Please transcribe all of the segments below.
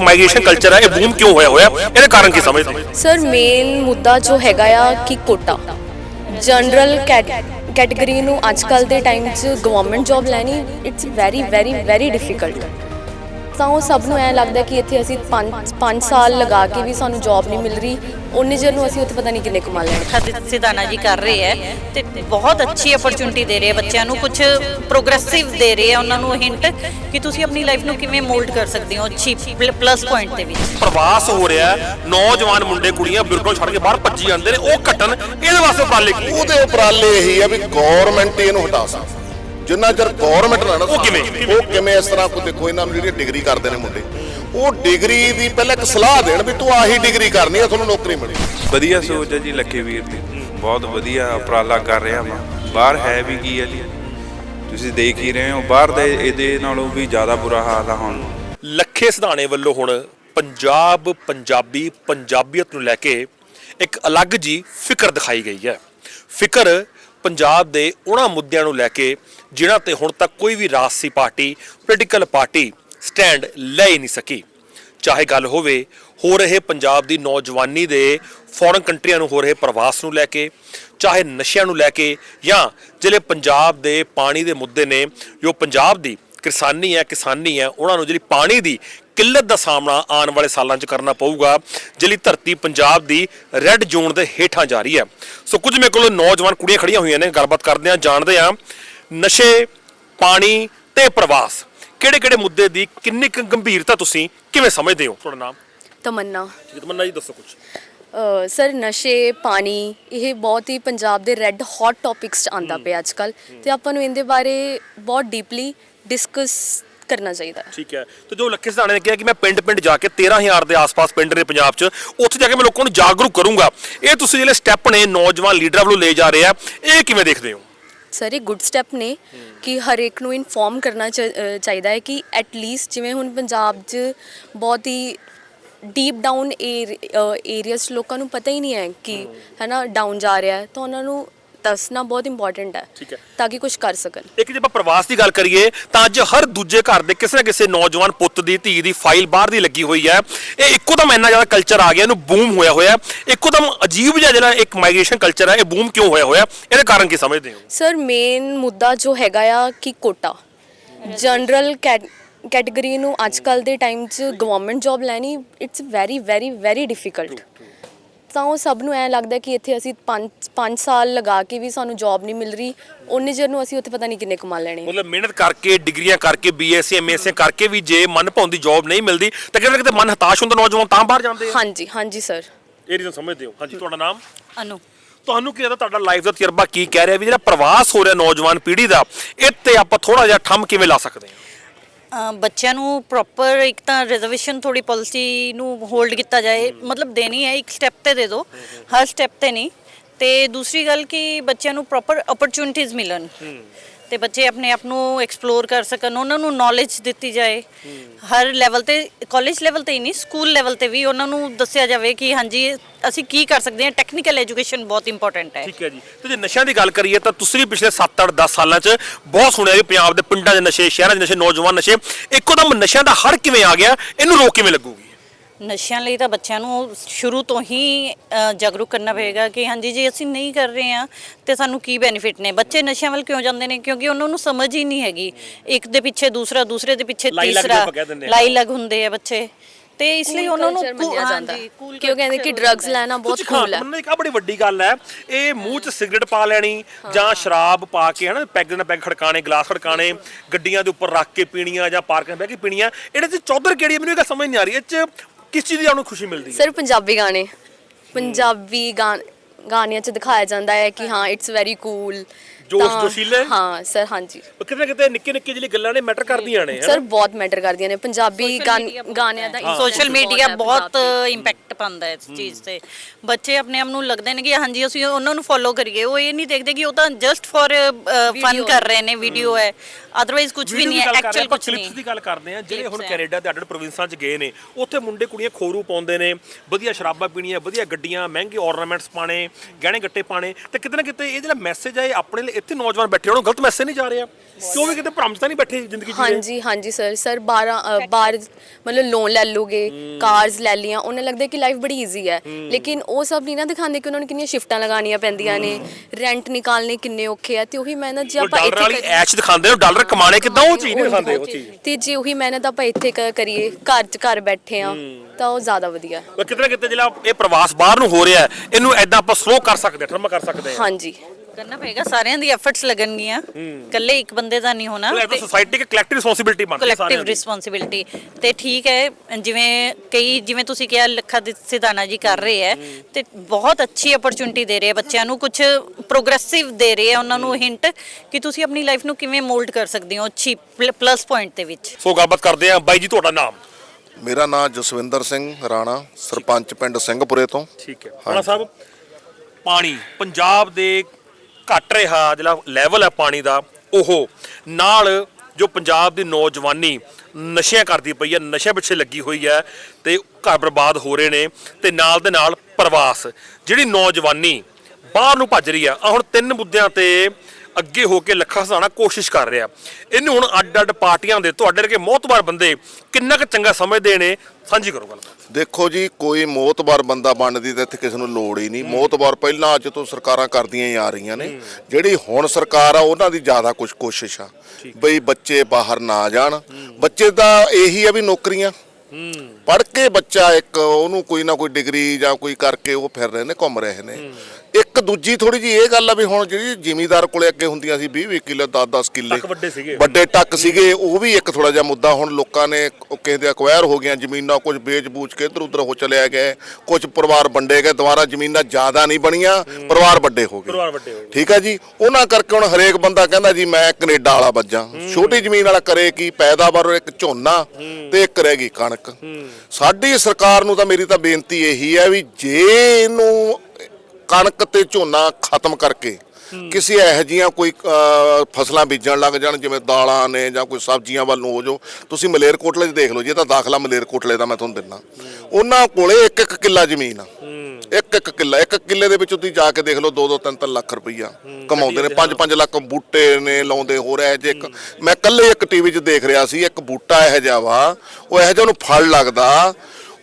Migration culture ਹੈ ਇਹ boom ਕਿਉਂ ਹੋਇਆ ਹੋਇਆ ਇਹਦੇ ਕਾਰਨ ਕੀ ਸਮਝਦੇ ਸਰ ਮੇਨ ਮੁੱਦਾ ਜੋ ਹੈਗਾ ਆ ਕਿ ਕੋਟਾ ਜਨਰਲ ਕੈਟਾਗਰੀ ਨੂੰ ਅੱਜ ਕੱਲ ਦੇ ਟਾਈਮ 'ਚ ਗਵਰਨਮੈਂਟ ਜੌਬ ਲੈਣੀ it's very very very difficult ਤਾਂ ਉਹ ਸਭ ਨੂੰ ਐ ਲੱਗਦਾ ਕਿ ਇੱਥੇ ਅਸੀਂ 5 5 ਸਾਲ ਲਗਾ ਕੇ ਵੀ ਸਾਨੂੰ ਜੌਬ ਨਹੀਂ ਮਿਲ ਰਹੀ। ਉਨੇ ਚਿਰ ਨੂੰ ਅਸੀਂ ਉੱਥੇ ਪਤਾ ਨਹੀਂ ਕਿੰਨੇ ਕਮਾ ਲੈਣੇ ਸਿਧਾਨਾ ਜੀ ਕਰ ਰਹੇ ਹੈ ਤੇ ਬਹੁਤ ਅੱਛੀ ਅਪਰਚੂਨਿਟੀ ਦੇ ਰਹੇ ਆ ਬੱਚਿਆਂ ਨੂੰ ਕੁਝ ਪ੍ਰੋਗਰੈਸਿਵ ਦੇ ਰਹੇ ਆ ਉਹਨਾਂ ਨੂੰ ਹਿੰਟ ਕਿ ਤੁਸੀਂ ਆਪਣੀ ਲਾਈਫ ਨੂੰ ਕਿਵੇਂ ਮੋਲਡ ਕਰ ਸਕਦੇ ਹੋ ਅੱਛੀ ਪਲੱਸ ਪੁਆਇੰਟ ਦੇ ਵਿੱਚ। ਪ੍ਰਵਾਸ ਹੋ ਰਿਹਾ ਨੌਜਵਾਨ ਮੁੰਡੇ ਕੁੜੀਆਂ ਬਿਲਕੁਲ ਛੱਡ ਕੇ ਬਾਹਰ ਭੱਜੀ ਜਾਂਦੇ ਨੇ। ਉਹ ਘਟਨ ਇਹਦੇ ਵਾਸਤੇ ਉਪਰਾਲੇ ਕੀ ਉਹਦੇ ਉਪਰਾਲੇ ਇਹੀ ਆ ਵੀ ਗਵਰਨਮੈਂਟ ਇਹਨੂੰ ਹਟਾ ਸਕਦੀ। ਜਿੰਨਾ ਚਿਰ ਗਵਰਨਮੈਂਟ ਨਾ ਨਾ ਉਹ ਕਿਵੇਂ? ਉਹ ਕਿਵੇਂ ਇਸ ਤਰ੍ਹਾਂ ਕੋਈ ਦੇਖੋ ਇਹਨਾਂ ਨੂੰ ਜਿਹੜੀ ਡਿਗਰੀ ਕਰਦੇ ਨੇ ਮੁੰਡੇ। ਉਹ ਡਿਗਰੀ ਦੀ ਪਹਿਲਾਂ ਇੱਕ ਸਲਾਹ ਦੇਣ ਵੀ ਤੂੰ ਆਹੀ ਡਿਗਰੀ ਕਰਨੀ ਆ ਤੁਹਾਨੂੰ ਨੌਕਰੀ ਮਿਲੀ। ਵਧੀਆ ਸੋਚ ਹੈ ਜੀ ਲੱਖੇ ਵੀਰ ਦੀ। ਬਹੁਤ ਵਧੀਆ ਉਪਰਾਲਾ ਕਰ ਰਿਹਾ ਵਾ ਬਾਹਰ ਹੈ ਵੀ ਕੀ ਹੈ ਜੀ? ਤੁਸੀਂ ਦੇਖ ਹੀ ਰਹੇ ਹੋ ਬਾਹਰ ਦੇ ਇਹਦੇ ਨਾਲੋਂ ਵੀ ਜ਼ਿਆਦਾ ਬੁਰਾ ਹਾਲ ਆ ਹੁਣ। ਲੱਖੇ ਸਿਧਾਣੇ ਵੱਲੋਂ ਹੁਣ ਪੰਜਾਬ ਪੰਜਾਬੀ ਪੰਜਾਬੀਅਤ ਨੂੰ ਲੈ ਕੇ ਇੱਕ ਅਲੱਗ ਜੀ ਫਿਕਰ ਦਿਖਾਈ ਗਈ ਹੈ। ਫਿਕਰ ਪੰਜਾਬ ਦੇ ਉਹਨਾਂ ਮੁੱਦਿਆਂ ਨੂੰ ਲੈ ਕੇ, ਜਿਨ੍ਹਾਂ ਤੇ ਹੁਣ ਤੱਕ ਕੋਈ ਵੀ ਰਾਜਸੀ ਪਾਰਟੀ ਪੋਲੀਟੀਕਲ ਪਾਰਟੀ ਸਟੈਂਡ ਲੈ ਹੀ ਨਹੀਂ ਸਕੀ। ਚਾਹੇ ਗੱਲ ਹੋਵੇ, ਹੋ ਰਹੇ ਪੰਜਾਬ ਦੀ ਨੌਜਵਾਨੀ ਦੇ ਫੋਰਨ ਕੰਟਰੀਆਂ ਨੂੰ ਹੋ ਰਹੇ ਪ੍ਰਵਾਸ ਨੂੰ ਲੈ ਕੇ, ਚਾਹੇ ਨਸ਼ਿਆਂ ਨੂੰ ਲੈ ਕੇ ਜਾਂ ਜਿਹੜੇ ਪੰਜਾਬ ਦੇ ਪਾਣੀ ਦੇ ਮੁੱਦੇ ਨੇ, ਜੋ ਪੰਜਾਬ ਦੀ ਕਿਸਾਨੀ ਹੈ ਕਿਸਾਨੀ ਹੈ ਉਹਨਾਂ ਨੂੰ ਜਿਹੜੀ ਪਾਣੀ ਦੀ ਕਿੱਲਤ ਦਾ ਸਾਹਮਣਾ ਆਉਣ ਵਾਲੇ ਸਾਲਾਂ 'ਚ ਕਰਨਾ ਪਊਗਾ ਜਿਹੜੀ ਧਰਤੀ ਪੰਜਾਬ ਦੀ ਰੈੱਡ ਜ਼ੋਨ ਦੇ ਹੇਠਾਂ ਜਾ ਰਹੀ ਹੈ। ਸੋ ਕੁਝ ਮੇਰੇ ਕੋਲ ਨੌਜਵਾਨ ਕੁੜੀਆਂ ਖੜੀਆਂ ਹੋਈਆਂ ਨੇ ਗੱਲਬਾਤ ਕਰਦੇ ਆ ਜਾਣਦੇ ਆ ਨਸ਼ੇ ਪਾਣੀ ਤੇ ਪ੍ਰਵਾਸ ਕਿਹੜੇ ਕਿਹੜੇ ਮੁੱਦੇ ਦੀ ਕਿੰਨੀ ਕੁ ਗੰਭੀਰਤਾ ਤੁਸੀਂ ਕਿਵੇਂ ਸਮਝਦੇ ਹੋ? ਤੁਹਾਡਾ ਨਾਮ? ਤਮੰਨਾ। ਠੀਕ ਤਮੰਨਾ ਜੀ ਦੱਸੋ ਕੁਝ ਸਰ ਨਸ਼ੇ ਪਾਣੀ ਇਹ ਬਹੁਤ ਹੀ ਪੰਜਾਬ ਦੇ ਰੈੱਡ ਹੌਟ ਟੌਪਿਕਸ ਚ ਆਂਦਾ ਪਿਆ ਅੱਜ ਕੱਲ ਤੇ ਆਪਾਂ ਨੂੰ ਇਹਦੇ ਬਾਰੇ ਬਹੁਤ ਡੀਪਲੀ ਡਿਸਕਸ ਕਰਨਾ ਚਾਹੀਦਾ ਹੈ। ਠੀਕ ਹੈ। ਤੇ ਜੋ ਲੱਖੇ ਸਿਧਾਣੇ ਨੇ ਕਿਹਾ ਕਿ ਮੈਂ ਪਿੰਡ ਪਿੰਡ ਜਾ ਕੇ 13000 ਦੇ ਆਸ-ਪਾਸ ਪਿੰਡ ਨੇ ਪੰਜਾਬ 'ਚ ਉੱਥੇ ਜਾ ਕੇ ਮੈਂ ਲੋਕਾਂ ਨੂੰ ਜਾਗਰੂਕ ਕਰੂੰਗਾ। ਇਹ ਤੁਸੀਂ ਜਿਹੜੇ ਸਟੈਪ ਨੇ ਨੌਜਵਾਨ ਲੀਡਰਾਂ ਵੱਲੋਂ ਲਏ ਜਾ ਰਹੇ ਆ ਇਹ ਕਿਵੇਂ ਦੇਖਦੇ ਹੋ? ਸਰ ਇਹ ਗੁੱਡ ਸਟੈਪ ਨੇ ਕਿ ਹਰ ਇੱਕ ਨੂੰ ਇਨਫੋਰਮ ਕਰਨਾ ਚ- ਅ, ਚਾਹੀਦਾ ਹੈ ਕਿ ਐਟ ਲੀਸਟ ਜਿਵੇਂ ਹੁਣ ਪੰਜਾਬ 'ਚ ਬਹੁਤ ਹੀ ਡੀਪ ਡਾਊਨ ਏਰੀਆਸ ਲੋਕਾਂ ਨੂੰ ਪਤਾ ਹੀ ਨਹੀਂ ਹੈ ਕਿ ਹੈ ਨਾ ਡਾਊਨ ਜਾ ਰਿਹਾ ਹੈ। ਤਾਂ ਉਹਨਾਂ ਨੂੰ ਦੱਸਣਾ ਬਹੁਤ ਇੰਪੋਰਟੈਂਟ ਹੈ ਠੀਕ ਹੈ। ਤਾਂ ਕਿ ਕੁਝ ਕਰ ਸਕਣ। ਇੱਕ ਜੇ ਆਪਾਂ ਪ੍ਰਵਾਸ ਦੀ ਗੱਲ ਕਰੀਏ ਤਾਂ ਅੱਜ ਹਰ ਦੂਜੇ ਘਰ ਦੇ ਕਿਸੇ ਨਾ ਕਿਸੇ ਨੌਜਵਾਨ ਪੁੱਤ ਦੀ ਧੀ ਦੀ ਫਾਈਲ ਬਾਹਰ ਦੀ ਲੱਗੀ ਹੋਈ ਹੈ। ਇਹ ਇੱਕੋ ਦਮ ਇੰਨਾ ਜ਼ਿਆਦਾ ਕਲਚਰ ਆ ਗਿਆ ਇਹਨੂੰ ਬੂਮ ਹੋਇਆ ਹੋਇਆ ਇੱਕੋ ਦਮ ਅਜੀਬ ਜਿਹਾ ਜਿਹੜਾ ਇੱਕ ਮਾਈਗ੍ਰੇਸ਼ਨ ਕਲਚਰ ਹੈ ਇਹ ਬੂਮ ਕਿਉਂ ਹੋਇਆ ਹੋਇਆ ਇਹਦੇ ਕਾਰਨ ਕੀ ਸਮਝਦੇ ਹੋ? ਸਰ ਮੇਨ ਮੁੱਦਾ ਜੋ ਹੈਗਾ ਆ ਕਿ ਕੋਟਾ ਜਨਰਲ ਕੈਟਾਗਰੀ ਨੂੰ ਅੱਜ ਕੱਲ ਦੇ ਟਾਈਮ 'ਚ ਗਵਰਨਮੈਂਟ ਜੌਬ ਲੈਣੀ it's very very very difficult ਤਾਂ ਉਹ ਸਭ ਨੂੰ ਐ ਲੱਗਦਾ ਕਿ ਇੱਥੇ ਅਸੀਂ 5 5 ਸਾਲ ਲਗਾ ਕੇ ਵੀ ਸਾਨੂੰ ਜੌਬ ਨਹੀਂ ਮਿਲ ਰਹੀ। ਉਨੇ ਚਿਰ ਨੂੰ ਅਸੀਂ ਉੱਥੇ ਪਤਾ ਨਹੀਂ ਕਿੰਨੇ ਕਮਾ ਲੈਣੇ। ਮਤਲਬ ਮਿਹਨਤ ਕਰਕੇ ਡਿਗਰੀਆਂ ਕਰਕੇ ਬੀਐਸਸੀ ਐਮਐਸਸੀ ਕਰਕੇ ਵੀ ਜੇ ਮਨ ਭਾਉਂਦੀ ਜੌਬ ਨਹੀਂ ਮਿਲਦੀ ਤਾਂ ਕਿਤੇ ਨਾ ਕਿਤੇ ਮਨ ਹਤਾਸ਼ ਹੁੰਦਾ ਨੌਜਵਾਨ ਤਾਂ ਬਾਹਰ ਜਾਂਦੇ ਆ। ਹਾਂਜੀ ਹਾਂਜੀ ਸਰ ਇਹ ਰੀਜ਼ਨ ਸਮਝਦੇ ਹੋ। ਹਾਂਜੀ ਤੁਹਾਡਾ ਨਾਮ? ਅਨੂ। ਤੁਹਾਨੂੰ ਕੀ ਲੱਗਦਾ ਤੁਹਾਡਾ ਲਾਈਫ ਦਾ ਤਜਰਬਾ ਕੀ ਕਹਿ ਰਿਹਾ ਵੀ ਜਿਹੜਾ ਪ੍ਰਵਾਸ ਹੋ ਰਿਹਾ ਨੌਜਵਾਨ ਪੀੜ੍ਹੀ ਦਾ ਇਹ ਤੇ ਆਪਾਂ ਥੋੜਾ ਜਿਹਾ ਠੰਮ ਕਿਵੇਂ ਲਾ ਸਕਦੇ ਹਾਂ? ਬੱਚਿਆਂ ਨੂੰ ਪ੍ਰੋਪਰ ਇੱਕ ਤਾਂ ਰਿਜ਼ਰਵੇਸ਼ਨ ਥੋੜੀ ਪਾਲਿਸੀ ਨੂੰ ਹੋਲਡ ਕੀਤਾ ਜਾਏ, ਮਤਲਬ ਦੇਣੀ ਹੈ, ਇੱਕ ਸਟੈਪ ਤੇ ਦੇ ਦਿਓ ਹਰ ਸਟੈਪ ਤੇ ਨਹੀਂ। ਤੇ ਦੂਸਰੀ ਗੱਲ ਕਿ ਬੱਚਿਆਂ ਨੂੰ ਪ੍ਰੋਪਰ ਓਪਰਚ्युनिटीज ਮਿਲਣ। ਤੇ ਬੱਚੇ ਆਪਣੇ ਆਪ ਨੂੰ ਐਕਸਪਲੋਰ ਕਰ ਸਕਣ, ਉਹਨਾਂ ਨੂੰ ਨੌਲੇਜ ਦਿੱਤੀ ਜਾਏ। ਹਰ ਲੈਵਲ ਤੇ ਕਾਲਜ ਲੈਵਲ ਤੇ ਹੀ ਨਹੀਂ ਸਕੂਲ ਲੈਵਲ ਤੇ ਵੀ ਉਹਨਾਂ ਨੂੰ ਦੱਸਿਆ ਜਾਵੇ ਕਿ ਹਾਂਜੀ, ਅਸੀਂ ਕੀ ਕਰ ਸਕਦੇ ਹਾਂ ਟੈਕਨੀਕਲ ਐਜੂਕੇਸ਼ਨ ਬਹੁਤ ਇੰਪੋਰਟੈਂਟ ਹੈ। ਠੀਕ ਹੈ ਜੀ। ਤੇ ਜੇ ਨਸ਼ਿਆਂ ਦੀ ਗੱਲ ਕਰੀਏ ਤਾਂ ਤੁਸੀਂ ਵੀ ਪਿਛਲੇ 7-8 10 ਸਾਲਾਂ 'ਚ ਬਹੁਤ ਸੁਣਿਆ ਵੀ ਪੰਜਾਬ ਦੇ ਪਿੰਡਾਂ ਦੇ ਨਸ਼ੇ, ਸ਼ਹਿਰਾਂ ਦੇ ਨਸ਼ੇ, ਨੌਜਵਾਨ ਨਸ਼ੇ ਇੱਕੋ ਦਮ ਨਸ਼ਿਆਂ ਦਾ ਹੜ ਕਿਵੇਂ ਆ ਗਿਆ, ਇਹਨੂੰ ਰੋਕ ਕਿਵੇਂ ਲੱਗੂਗੀ? ਨਸ਼ਿਆਂ ਲਈ ਤਾਂ ਬੱਚਿਆਂ ਨੂੰ ਸ਼ੁਰੂ ਤੋਂ ਹੀ ਅ, ਜਾਗਰੂਕ ਕਰਨਾ ਪਏਗਾ ਕਿ ਹਾਂਜੀ ਜੇ ਅਸੀਂ ਨਹੀਂ ਕਰ ਰਹੇ ਹਾਂ ਤੇ ਸਾਨੂੰ ਕੀ ਬੈਨੀਫਿਟ ਨੇ? ਬੱਚੇ ਨਸ਼ਿਆਂ ਵੱਲ ਕਿਉਂ ਜਾਂਦੇ ਨੇ? ਕਿਉਂਕਿ ਉਹਨਾਂ ਨੂੰ ਸਮਝ ਹੀ ਨਹੀਂ ਹੈਗੀ। ਇੱਕ ਦੇ ਪਿੱਛੇ ਦੂਸਰਾ ਦੂਸਰੇ ਦੇ ਪਿੱਛੇ ਲਾਈ ਲੱਗ ਤੀਸਰਾ ਆਪਾਂ ਕਹਿ ਦਿੰਦੇ ਹਾਂ। ਲਾਈ ਲੱਗ ਹੁੰਦੇ ਆ ਬੱਚੇ। ਤੇ ਇਸ ਲਈ ਉਹਨਾਂ ਨੂੰ Culture ਮੰਨਿਆ cool- ਜਾਂਦਾ। ਹਾਂਜੀ, cool ਕਿ ਉਹ ਕਹਿੰਦੇ ਕਿ culture ਡਰੱਗਸ ਜਾਂਦਾ। ਲੈਣਾ ਬਹੁਤ ਕੁਝ ਖਾਣ ਕੂਲ ਹੈ। ਮੈਨੂੰ ਇੱਕ ਆਹ ਬੜੀ ਵੱਡੀ ਗੱਲ ਹੈ ਇਹ ਮੂੰਹ 'ਚ ਸਿਗਰਟ ਪਾ ਲੈਣੀ ਜਾਂ ਸ਼ਰਾਬ ਪਾ ਕੇ ਹਨਾ ਪੈਗ ਨਾਲ ਪੈਗ ਖੜਕਾਣੇ ਗਲਾਸ ਖੜਕਾਣੇ ਗੱਡੀਆਂ ਦੇ ਉੱਪਰ ਰੱਖ ਕੇ ਪੀਣੀਆਂ ਜਾਂ ਪਾਰਕਾਂ 'ਚ ਬਹਿ ਕੇ ਪੀਣੀਆਂ ਇਹਦੇ 'ਚ ਚੌਧਰ ਕਿਹੜੀ ਹੈ? ਮੈਨੂੰ ਇਹ ਗੱਲ ਸਮਝ ਨਹੀਂ ਆ ਰਹੀ। ਇਹ 'ਚ ਕਿਸ ਚੀਜ਼ ਦੀ ਸਾਨੂੰ ਖੁਸ਼ੀ ਮਿਲਦੀ ਹੈ? ਸਰ ਪੰਜਾਬੀ ਗਾਣੇ। ਪੰਜਾਬੀ ਗਾ- ਗਾਣਿਆਂ 'ਚ ਦਿਖਾਇਆ ਜਾਂਦਾ ਹੈ ਕਿ ਹਾਂ ਇਟਸ ਵੈਰੀ ਕੂਲ ਜੋਸ਼ ਜੋਸ਼ੀਲੇ? ਹਾਂ ਸਰ ਹਾਂਜੀ। ਕਿਤੇ ਨਾ ਕਿਤੇ ਨਿੱਕੇ ਨਿੱਕੇ ਜਿਹੜੀ ਗੱਲਾਂ ਨੇ ਮੈਟਰ ਕਰਦੀਆਂ ਨੇ ਸਰ ਬਹੁਤ ਮੈਟਰ ਕਰਦੀਆਂ ਨੇ। ਪੰਜਾਬੀ ਗਾਣ- ਗਾਣਿਆਂ ਦਾ ਸੋਸ਼ਲ ਮੀਡੀਆ ਹੈ ਬਹੁਤ ਪੰਜਾਬ ਤੇ। ਇੰਪੈਕਟ ਪਾਉਂਦਾ ਹੈ ਇਸ ਚੀਜ਼ ਤੇ। ਬੱਚੇ ਆਪਣੇ ਆਪ ਨੂੰ ਲੱਗਦੇ ਨੇ ਕਿ ਹਾਂਜੀ ਅਸੀਂ ਉਹਨਾਂ ਨੂੰ ਫੋਲੋ ਕਰੀਏ। ਉਹ ਇਹ ਨਹੀਂ ਦੇਖਦੇ ਕਿ ਉਹ ਤਾਂ ਜਸਟ ਫॉर ਫਨ ਕਰ ਰਹੇ ਨੇ ਵੀਡੀਓ ਹੈ। ਅਦਰਵਾਈਜ਼ ਕੁਝ ਵੀ Video ਨਹੀਂ ਦੀ ਹੈ ਗੱਲ ਕਰ ਰਹੇ ਐਕਚੁਅਲ ਆਪਾਂ ਕੁਝ ਨਹੀਂ। ਦੀ ਗੱਲ ਕਰਦੇ ਆ ਜਿਹੜੇ ਹੁਣ। ਕੈਨੇਡਾ ਤੇ ਅੱਡ ਪ੍ਰੋਵਿੰਸਾਂ 'ਚ ਗਏ ਨੇ ਉੱਥੇ ਮੁੰਡੇ ਕੁੜੀਆਂ ਖੋਰੂ ਪਾਉਂਦੇ ਨੇ ਵਧੀਆ ਸ਼ਰਾਬਾਂ ਪੀਣੀਆਂ ਵਧੀਆ ਗੱਡੀਆਂ ਮਹਿੰਗੇ ornaments ਪਾਣੇ ਗਹਿਣੇ ਗੱਟੇ ਪਾਣੇ ਤੇ ਕਿਤੇ ਨਾ ਕਿਤੇ ਇਹ ਜਿਹੜਾ ਮੈਸੇਜ ਹੈ ਇਹ ਆਪਣੇ ਲਈ ਇੱਥੇ ਨੌਜਵਾਨ ਬੈਠੇ ਹੋਣ ਗਲਤ ਮੈਸੇਜ ਨਹੀਂ ਜਾ ਰਿਹਾ ਕਿਉਂ ਵੀ ਕਿਤੇ ਭਰਮ 'ਚ ਤਾਂ ਨਹੀਂ ਬੈਠੇ ਜ਼ਿੰਦਗੀ ਜੀ ਹਾਂਜੀ ਹਾਂਜੀ ਸਰ ਸਰ 12 ਅ, ਬਾਹਰ ਮਤਲਬ ਲੋਨ ਲੈ ਲੋਗੇ ਕਾਰਸ ਲੈ ਲੀਆਂ ਉਹਨਾਂ ਨੂੰ ਲੱਗਦਾ ਕਿ ਲਾਈਫ ਬੜੀ ਈਜ਼ੀ ਹੈ। ਲੇਕਿਨ ਉਹ ਸਭ ਨਹੀਂ ਨਾ ਦਿਖਾਉਂਦੇ ਕਿ ਉਹਨਾਂ ਨੂੰ ਕਿੰਨੀਆਂ ਸ਼ਿਫਟਾਂ ਲਗਾਉਣੀਆਂ ਪੈਂਦੀਆਂ ਨੇ ਰੈਂਟ ਨਿਕਾਲਨੇ ਕਿੰਨੇ ਔਖੇ ਆ ਤੇ ਉਹੀ ਮਿਹਨਤ ਜੇ ਉਹ ਆਪਾਂ ਡਾਲਰ ਵਾਲੀ ਇੱਥੇ ਐਸ਼ ਦਿਖਾਉਂਦੇ ਨੇ ਡਾਲਰ ਕਮਾਣੇ ਕਿੱਦਾਂ ਉਹ ਚੀਜ਼ ਨਹੀਂ ਦਿਖਾਉਂਦੇ ਉਹ ਚੀਜ਼। ਤੇ ਜੇ ਉਹੀ ਮਿਹਨਤ ਆਪਾਂ ਇੱਥੇ ਕ- ਕਰੀਏ ਘਰ 'ਚ ਘਰ ਬੈਠੇ ਆ ਤਾਂ ਉਹ ਜ਼ਿਆਦਾ ਵਧੀਆ। ਕਿਤੇ ਨਾ ਕਿਤੇ ਜਿਹੜਾ ਇਹ ਪ੍ਰਵਾਸ ਬਾਹਰ ਨੂੰ ਹੋ ਰਿਹਾ ਹੈ, ਇਹਨੂੰ ਐਦਾਂ ਆਪਾਂ ਸਲੋ ਕਰ ਸਕਦੇ ਹਾਂ ਠਰਮਾ ਕਰ ਸਕਦੇ ਹਾਂ ਹਾਂਜੀ। ਕਰਨਾ ਪਏਗਾ ਸਾਰਿਆਂ ਦੀ ਐਫਰਟਸ ਲੱਗਣਗੀਆਂ। ਇਕੱਲੇ ਇੱਕ ਬੰਦੇ ਦਾ ਨਹੀਂ ਹੋਣਾ। ਇਹ ਤਾਂ ਸੋਸਾਇਟੀ ਦੀ ਕਲੈਕਟਿਵ ਰਿਸਪੌਂਸਿਬਿਲਟੀ ਬਣਦੀ ਹੈ ਸਾਰਿਆਂ ਕਲੈਕਟਿਵ ਰਿਸਪੌਂਸਿਬਿਲਟੀ ਤੇ ਠੀਕ ਹੈ ਜਿਵੇਂ ਕਈ ਜਿਵੇਂ ਤੁਸੀਂ ਕਿਹਾ ਲੱਖਾ ਦੀ ਸਿਧਾਨਾ ਜੀ ਕਰ ਰਹੇ ਹੈ ਤੇ ਬਹੁਤ ਅੱਛੀ ਓਪਰਚੁਨਿਟੀ ਦੇ ਰਹੇ ਆ ਬੱਚਿਆਂ ਨੂੰ ਕੁਝ ਪ੍ਰੋਗਰੈਸਿਵ ਦੇ ਰਹੇ ਆ ਉਹਨਾਂ ਨੂੰ ਹਿੰਟ ਕਿ ਤੁਸੀਂ ਆਪਣੀ ਲਾਈਫ ਨੂੰ ਕਿਵੇਂ ਮੋਲਡ ਕਰ ਸਕਦੇ ਹੋ ਅੱਛੀ ਪਲੱਸ ਪੁਆਇੰਟ ਦੇ ਵਿੱਚ। ਸੋ ਗੱਲਬਾਤ ਕਰਦੇ ਹਾਂ ਬਾਈ ਜੀ ਤੁਹਾਡਾ ਨਾਮ? ਮੇਰਾ ਨਾਮ ਜਸਵਿੰਦਰ ਸਿੰਘ ਰਾਣਾ ਸਰਪੰਚ ਪਿੰਡ ਸਿੰਘਪੁਰੇ ਤੋਂ। ਠੀਕ ਹੈ। ਰਾਣਾ ਸਾਹਿਬ ਪਾਣੀ ਪੰਜਾਬ ਦੇ ਘਟ ਰਿਹਾ, ਜਿਹੜਾ ਲੈਵਲ ਹੈ ਪਾਣੀ ਦਾ, ਉਹ ਨਾਲ ਜੋ ਪੰਜਾਬ ਦੀ ਨੌਜਵਾਨੀ ਨਸ਼ਿਆਂ ਕਰਦੀ ਪਈ ਹੈ ਨਸ਼ੇ ਪਿੱਛੇ ਲੱਗੀ ਹੋਈ ਹੈ ਤੇ ਘਰ ਬਰਬਾਦ ਹੋ ਰਹੇ ਨੇ ਤੇ ਨਾਲ ਦੇ ਨਾਲ ਪ੍ਰਵਾਸ। ਜਿਹੜੀ ਨੌਜਵਾਨੀ ਬਾਹਰ ਨੂੰ ਭੱਜ ਰਹੀ ਆ ਆਹ ਹੁਣ ਤਿੰਨ ਮੁੱਦਿਆਂ ਤੇ ਅੱਗੇ ਹੋ ਕੇ ਲੱਖਾਂ ਹਸਾਣਾ ਕੋਸ਼ਿਸ਼ ਕਰ ਰਿਹਾ। ਇਹਨੂੰ ਹੁਣ ਅੱਡ-ਅੱਡ ਪਾਰਟੀਆਂ ਦੇ ਤੁਹਾਡੇ ਵਰਗੇ ਮੋਹਤਬਾਰ ਬੰਦੇ ਕਿੰਨਾ ਕੁ ਚੰਗਾ ਸਮਝਦੇ ਨੇ? ਸਾਂਝੀ ਕਰੋ ਗੱਲਬਾਤ ਦੇਖੋ ਜੀ ਕੋਈ ਮੋਤਬਾਰ ਬੰਦਾ ਬਣਨ ਦੀ ਤਾਂ ਇੱਥੇ ਕਿਸੇ ਨੂੰ ਲੋੜ ਹੀ ਨਹੀਂ। ਮੋਤਬਾਰ ਪਹਿਲਾਂ ਅੱਜ ਤੋਂ ਸਰਕਾਰਾਂ ਕਰਦੀਆਂ ਹੀ ਆ ਰਹੀਆਂ ਨੇ। ਜਿਹੜੀ ਹੁਣ ਸਰਕਾਰ ਆ ਉਹਨਾਂ ਦੀ ਜ਼ਿਆਦਾ ਕੁਝ ਕੋਸ਼ਿਸ਼ ਆ। ਬਈ ਬੱਚੇ ਬਾਹਰ ਨਾ ਜਾਣ। ਬੱਚੇ ਦਾ ਇਹੀ ਆ ਵੀ ਨੌਕਰੀਆਂ। ਪੜ੍ਹ ਕੇ ਬੱਚਾ ਇੱਕ ਉਹਨੂੰ ਕੋਈ ਨਾ ਕੋਈ ਡਿਗਰੀ ਜਾਂ ਕੋਈ ਕਰਕੇ ਉਹ ਫਿਰ ਰਹੇ ਨੇ ਘੁੰਮ ਰਹੇ ਨੇ। ਇੱਕ ਦੂਜੀ ਥੋੜੀ ਜੀ ਇਹ ਗੱਲ ਆ ਵੀ ਹੁਣ ਜਿਹੜੀ ਜ਼ਿਮੀਦਾਰ ਕੋਲੇ ਅੱਗੇ ਹੁੰਦੀਆਂ ਸੀ 20 20 ਕਿੱਲੇ 10 10 ਕਿੱਲੇ ਟੱਕ ਵੱਡੇ ਸੀਗੇ। ਵੱਡੇ ਟੱਕ ਸੀਗੇ ਉਹ ਵੀ ਇੱਕ ਥੋੜਾ ਜਿਹਾ ਮੁੱਦਾ ਹੁਣ ਲੋਕਾਂ ਨੇ ਕਿਸੇ ਦੇ ਅਕਵਾਇਰ ਹੋ ਗਈਆਂ ਜ਼ਮੀਨਾਂ ਕੁਝ ਵੇਚ-ਬੂਚ ਕੇ ਇੱਧਰ ਉੱਧਰ ਹੋ ਚਲੇ ਗਏ ਕੁਝ ਪਰਿਵਾਰ ਵੰਡੇ ਗਏ ਦੁਬਾਰਾ ਜ਼ਮੀਨਾਂ ਜ਼ਿਆਦਾ ਨਹੀਂ ਬਣੀਆਂ ਪਰਿਵਾਰ ਵੱਡੇ ਹੋ ਗਏ। ਪਰਿਵਾਰ ਵੱਡੇ ਹੋ ਗਏ। ਠੀਕ ਹੈ ਜੀ? ਉਹਨਾਂ ਕਰਕੇ ਹੁਣ ਹਰੇਕ ਬੰਦਾ ਕਹਿੰਦਾ ਜੀ ਮੈਂ ਕੈਨੇਡਾ ਵਾਲਾ ਬੱਜਾਂ ਛੋਟੀ ਜ਼ਮੀਨ ਵਾਲਾ ਕਰੇ ਕੀ ਪੈਦਾਵਾਰ ਇੱਕ ਝੋਨਾ ਤੇ ਇੱਕ ਰਹਿ ਗਈ ਕਣਕ। ਸਾਡੀ ਸਰਕਾਰ ਨੂੰ ਤਾਂ ਮੇਰੀ ਤਾਂ ਬੇਨਤੀ ਇਹੀ ਹੈ ਵੀ ਜੇ ਇਹਨੂੰ ਕਣਕ ਤੇ ਝੋਨਾ ਖਤਮ ਕਰਕੇ ਕਿਸੇ ਇਹੋ ਜੀਆਂ ਕੋਈ ਅਹ, ਫਸਲਾਂ ਬੀਜਣ ਲੱਗ ਜਾਣ ਜਿਵੇਂ ਦਾਲਾਂ ਨੇ ਜਾਂ ਕੋਈ ਸਬਜ਼ੀਆਂ ਵੱਲ ਨੂੰ ਹੋ ਜਾਓ ਤੁਸੀਂ ਮਲੇਰਕੋਟਲੇ 'ਚ ਦੇਖ ਲਓ ਜੀ ਤਾਂ ਦਾਖਲਾ ਮਲੇਰਕੋਟਲੇ ਦਾ ਮੈਂ ਤੁਹਾਨੂੰ ਦਿੰਦਾ। ਉਹਨਾਂ ਕੋਲੇ ਇੱਕ ਇੱਕ ਕਿੱਲਾ ਜ਼ਮੀਨ ਆ। ਇੱਕ ਇੱਕ ਕਿੱਲਾ, ਇੱਕ ਕਿੱਲੇ ਦੇ ਵਿੱਚ ਤੁਸੀਂ ਜਾ ਕੇ ਦੇਖ ਲਓ 2 2 3 3 ਲੱਖ ਰੁਪਈਆ ਕਮਾਉਂਦੇ ਨੇ। 5 5 ਲੱਖ ਬੂਟੇ ਨੇ ਲਾਉਂਦੇ ਹੋ ਰਿਹਾ ਜੇ ਇੱਕ ਮੈਂ ਕੱਲੇ ਇੱਕ ਟੀਵੀ 'ਚ ਦੇਖ ਰਿਹਾ ਸੀ, ਇੱਕ ਬੂਟਾ ਇਹੋ ਜਿਹਾ ਵਾ, ਉਹ ਇਹੋ ਜਿਹਾ ਉਹਨੂੰ ਫਲ ਲੱਗਦਾ।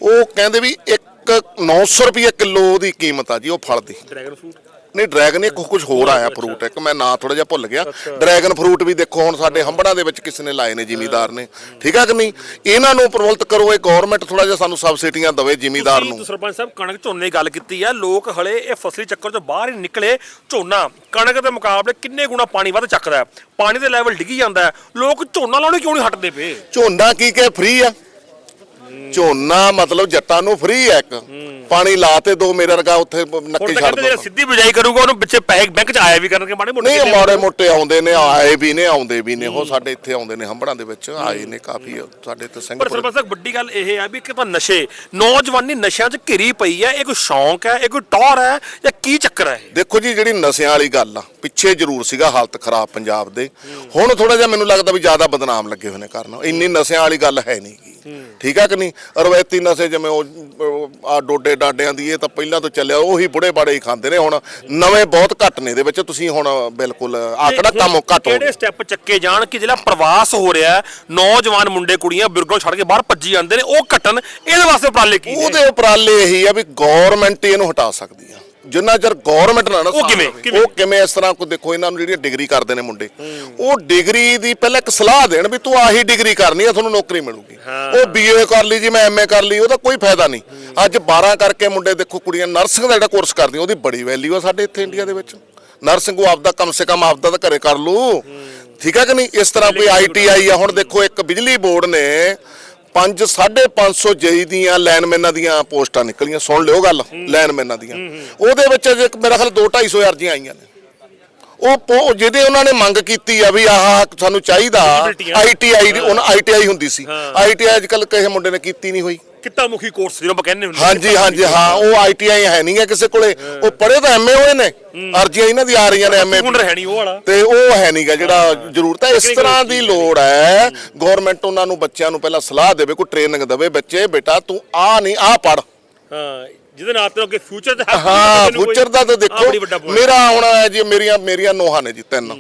ਉਹ ਕਹਿੰਦੇ ਵੀ ਇੱਕ 900 ਰੁਪਏ ਕਿਲੋ ਦੀ ਕੀਮਤ ਆ ਜੀ, ਉਹ ਫਲ ਦੀ। Dragon fruit? ਨਹੀਂ ਡਰੈਗਨ ਇੱਕ ਕੁਝ ਹੋਰ ਆਇਆ ਫਰੂਟ ਇੱਕ ਮੈਂ ਨਾਂ ਥੋੜਾ ਜਿਹਾ ਭੁੱਲ ਗਿਆ। ਡਰੈਗਨ ਫਰੂਟ ਵੀ ਦੇਖੋ ਹੁਣ ਸਾਡੇ ਹੰਬੜਾਂ ਦੇ ਵਿੱਚ ਕਿਸੇ ਨੇ ਲਾਏ ਨੇ ਜ਼ਿਮੀਦਾਰ ਨੇ। ਠੀਕ ਹੈ ਕਿ ਨਹੀਂ? ਇਹਨਾਂ ਨੂੰ ਪ੍ਰਵਲਤ ਕਰੋ ਇਹ ਗਵਰਨਮੈਂਟ ਥੋੜਾ ਜਿਹਾ ਸਾਨੂੰ ਸਬਸਿਡੀਆਂ ਦੇਵੇ ਜ਼ਿਮੀਦਾਰ ਤੁਸੀਂ ਨੂੰ। ਸਰਪੰਚ ਸਾਹਿਬ ਕਣਕ ਝੋਨੇ ਦੀ ਗੱਲ ਕੀਤੀ ਆ। ਲੋਕ ਹਲੇ ਇਹ ਫਸਲੀ ਚੱਕਰ ਤੋਂ ਬਾਹਰ ਹੀ ਨਿਕਲੇ। ਝੋਨਾ ਕਣਕ ਦੇ ਮੁਕਾਬਲੇ ਕਿੰਨੇ ਗੁਣਾ ਪਾਣੀ ਵੱਧ ਚੱਕਦਾ ਹੈ? ਪਾਣੀ ਦਾ ਲੈਵਲ ਡਿੱਗੀ ਜਾਂਦਾ ਹੈ। ਲੋਕ ਝੋਨਾ ਲਾਉਣੇ ਕਿਉਂ ਨਹੀਂ ਹਟਦੇ ਪਏ? ਝੋਨਾ ਕੀ ਕਿ ਫ੍ਰੀ ਆ। ਝੋਨਾ ਮਤਲਬ ਜੱਟਾਂ ਨੂੰ ਫ੍ਰੀ ਆ ਇੱਕ। ਪਾਣੀ ਲਾ ਤੇ ਦੋ ਮੇਰੇ ਵਰਗਾ ਉੱਥੇ ਨੱਕੀ ਛੱਡ ਦੋ। ਸਿੱਧੀ ਬਿਜਾਈ ਕਰੂਗਾ ਉਹਨੂੰ ਵਿੱਚੇ ਪੈਸੇ ਬੈਂਕ 'ਚ ਆਇਆ ਵੀ ਕਰਨਗੇ ਮਾੜੇ ਮੋਟੇ ਨਹੀਂ ਮਾੜੇ ਮੋਟੇ ਆਉਂਦੇ ਨੇ ਆਏ ਵੀ ਨੇ ਆਉਂਦੇ ਵੀ ਨੇ ਉਹ ਸਾਡੇ ਇੱਥੇ ਆਉਂਦੇ ਨੇ ਹੰਬੜਾਂ ਦੇ ਵਿੱਚ ਆਏ ਨੇ ਕਾਫੀ ਸਾਡੇ ਤੇ ਪਰ ਸਿੰਘਪੁਰ ਸਰਪੰਚ ਸਾਹਿਬ ਵੱਡੀ ਗੱਲ ਇਹ ਹੈ ਵੀ ਕਿ ਤਾਂ ਨਸ਼ੇ ਨੌਜਵਾਨੀ ਨਸ਼ਿਆਂ 'ਚ ਘਿਰੀ ਪਈ ਹੈ ਇਹ ਕੋਈ ਸ਼ੌਂਕ ਹੈ ਇਹ ਕੋਈ ਟੌਰ ਹੈ ਜਾਂ ਕੀ ਚੱਕਰ ਹੈ? ਦੇਖੋ ਜੀ ਜਿਹੜੀ ਨਸ਼ਿਆਂ ਵਾਲੀ ਗੱਲ ਆ ਪਿੱਛੇ ਜ਼ਰੂਰ ਸੀਗਾ ਹਾਲਤ ਖਰਾਬ ਪੰਜਾਬ ਦੇ। ਹੁਣ ਥੋੜਾ ਜਿਹਾ ਮੈਨੂੰ ਲੱਗਦਾ ਵੀ ਜ਼ਿਆਦਾ ਬਦਨਾਮ ਲੱਗੇ ਹੋਏ ਨੇ ਕਰਨ ਇੰਨੀ ਨਸ਼ਿਆਂ ਵਾਲੀ ਗੱਲ ਹੈ ਨਹੀਂ ਠੀਕ ਆ ਕਿ ਨਹੀਂ। ਰਵਾਇਤੀ ਨਸ਼ੇ ਜਿਵੇਂ ਉਹ ਆ ਡੋਡੇ ਡਾਡਿਆਂ ਦੀ ਇਹ ਤਾਂ ਪਹਿਲਾਂ ਤੋਂ ਚੱਲਿਆ ਉਹੀ ਬੁੜੇ ਬਾੜੇ ਹੀ ਖਾਂਦੇ ਨੇ ਹੁਣ। ਨਵੇਂ ਬਹੁਤ ਘੱਟ ਨੇ ਇਹਦੇ ਵਿੱਚ ਤੁਸੀਂ ਹੁਣ ਬਿਲਕੁਲ ਆਕੜਾ ਕੰਮ ਘੱਟ ਹੋ ਕਿਹੜੇ ਸਟੈਪ ਚੱਕੇ ਜਾਣ ਕਿ ਜਿਹੜਾ ਪ੍ਰਵਾਸ ਹੋ ਰਿਹਾ ਨੌਜਵਾਨ ਮੁੰਡੇ ਕੁੜੀਆਂ ਬਿਰਗੋਂ ਛੱਡ ਕੇ ਬਾਹਰ ਭੱਜੀ ਜਾਂਦੇ ਨੇ ਉਹ ਘਟਣ ਇਹਦੇ ਵਾਸਤੇ ਉਪਰਾਲੇ ਕੀ ਨੇ? ਉਹਦੇ ਉਪਰਾਲੇ ਇਹੀ ਆ ਵੀ ਗਵਰਨਮੈਂਟ ਇਹਨੂੰ ਹਟਾ ਸਕਦੀ ਆ। ਜਿੰਨਾ ਚਿਰ ਗਵਰਨਮੈਂਟ ਨਾ ਨਾ ਉਹ ਕਿਵੇਂ? ਉਹ ਕਿਵੇਂ ਇਸ ਤਰ੍ਹਾਂ ਕੋ ਦੇਖੋ ਇਹਨਾਂ ਨੂੰ ਜਿਹੜੀਆਂ ਡਿਗਰੀ ਕਰਦੇ ਨੇ ਮੁੰਡੇ ਉਹ ਡਿਗਰੀ ਦੀ ਪਹਿਲਾਂ ਇੱਕ ਸਲਾਹ ਦੇਣ ਵੀ ਤੂੰ ਆਹੀ ਡਿਗਰੀ ਕਰਨੀ ਆ ਤੁਹਾਨੂੰ ਨੌਕਰੀ ਮਿਲੂਗੀ। ਉਹ ਬੀਏ ਕਰ ਲਈ ਜੀ ਮੈਂ ਐਮਏ ਕਰ ਲਈ ਉਹਦਾ ਕੋਈ ਫਾਇਦਾ ਨਹੀਂ। ਅੱਜ 12 ਕਰਕੇ ਮੁੰਡੇ ਦੇਖੋ ਕੁੜੀਆਂ ਨਰਸਿੰਗ ਦਾ ਜਿਹੜਾ ਕੋਰਸ ਕਰਦੀਆਂ ਉਹਦੀ ਬੜੀ ਵੈਲਿਊ ਆ ਸਾਡੇ ਇੱਥੇ ਇੰਡੀਆ ਦੇ ਵਿੱਚ। ਨਰਸਿੰਗ ਉਹ ਆਪਦਾ ਕਮ ਸੇ ਕਮ ਆਪਦਾ ਤਾਂ ਘਰੇ ਕਰ ਲੂ ਠੀਕ ਹੈ ਕਿ ਨਹੀਂ? ਇਸ ਤਰ੍ਹਾਂ ਕੋਈ ਆਈਟੀਆਈ ਆ ਹੁਣ ਦੇਖੋ ਇੱਕ ਬਿਜਲੀ ਬੋਰਡ ਨੇ 5 550 ਜਈ ਦੀਆਂ ਲਾਈਨਮੈਨਾਂ ਦੀਆਂ ਪੋਸਟਾਂ ਨਿਕਲੀਆਂ। ਸੁਣ ਲਿਓ ਗੱਲ ਲਾਈਨਮੈਨਾਂ ਦੀਆਂ। ਉਹਦੇ ਵਿੱਚ ਅਜੇ ਮੇਰਾ ਖਿਆਲ 2 250 ਅਰਜ਼ੀਆਂ ਆਈਆਂ ਨੇ। ਉਹ ਜਿਹਦੇ ਉਹਨਾਂ ਨੇ ਮੰਗ ਕੀਤੀ ਆ ਵੀ ਆਹ ਸਾਨੂੰ ਚਾਹੀਦਾ। ਆਈਟੀਆਈ ਦੀ ਉਹਨਾਂ ਆਈਟੀਆਈ ਹੁੰਦੀ ਸੀ। ਆਈਟੀਆਈ ਅੱਜ ਕੱਲ ਕਿਸੇ ਮੁੰਡੇ ਨੇ ਕੀਤੀ ਨਹੀਂ ਹੋਈ। ਕਿੱਤਾ ਮੁਖੀ ਕੋਰਸ ਜਿਹਨੂੰ ਆਪਾਂ ਕਹਿੰਦੇ ਹੁੰਦੇ ਹਾਂਜੀ ਹਾਂਜੀ ਹਾਂ ਉਹ ਆਈਟੀਆਈ ਹੈ ਨਹੀਂ ਹੈ ਕਿਸੇ ਕੋਲੇ। ਉਹ ਪੜ੍ਹੇ ਤਾਂ ਐਮਏ ਹੋਏ ਨੇ। ਅਰਜ਼ੀਆਂ ਇਹਨਾਂ ਦੀ ਆ ਰਹੀਆਂ ਨੇ ਐਮਏ ਹੁਨਰ ਹੈ ਨਹੀਂ ਉਹ ਵਾਲਾ। ਤੇ ਉਹ ਹੈ ਨਹੀਂਗਾ ਜਿਹੜਾ ਜ਼ਰੂਰਤ ਹੈ। ਇਸ ਤਰ੍ਹਾਂ ਦੀ ਲੋੜ ਹੈ। ਗਵਰਨਮੈਂਟ ਉਹਨਾਂ ਨੂੰ ਬੱਚਿਆਂ ਨੂੰ ਪਹਿਲਾਂ ਸਲਾਹ ਦੇਵੇ ਕੋਈ ਟ੍ਰੇਨਿੰਗ ਦੇਵੇ ਬੱਚੇ ਬੇਟਾ ਤੂੰ ਆ ਨਹੀਂ ਆ ਪੜ ਹਾਂ ਜਿਹਦੇ ਨਾਲ ਤੇ ਅੱਗੇ ਫਿਊਚਰ ਤੇ ਹਾਂ ਫਿਊਚਰ ਦਾ ਤਾਂ ਦੇਖੋ ਮੇਰਾ ਆਉਣਾ ਹੈ ਜੀ ਮੇਰੀਆਂ ਮੇਰੀਆਂ ਨੋਹਾਂ ਨੇ ਜੀ ਤਿੰਨ।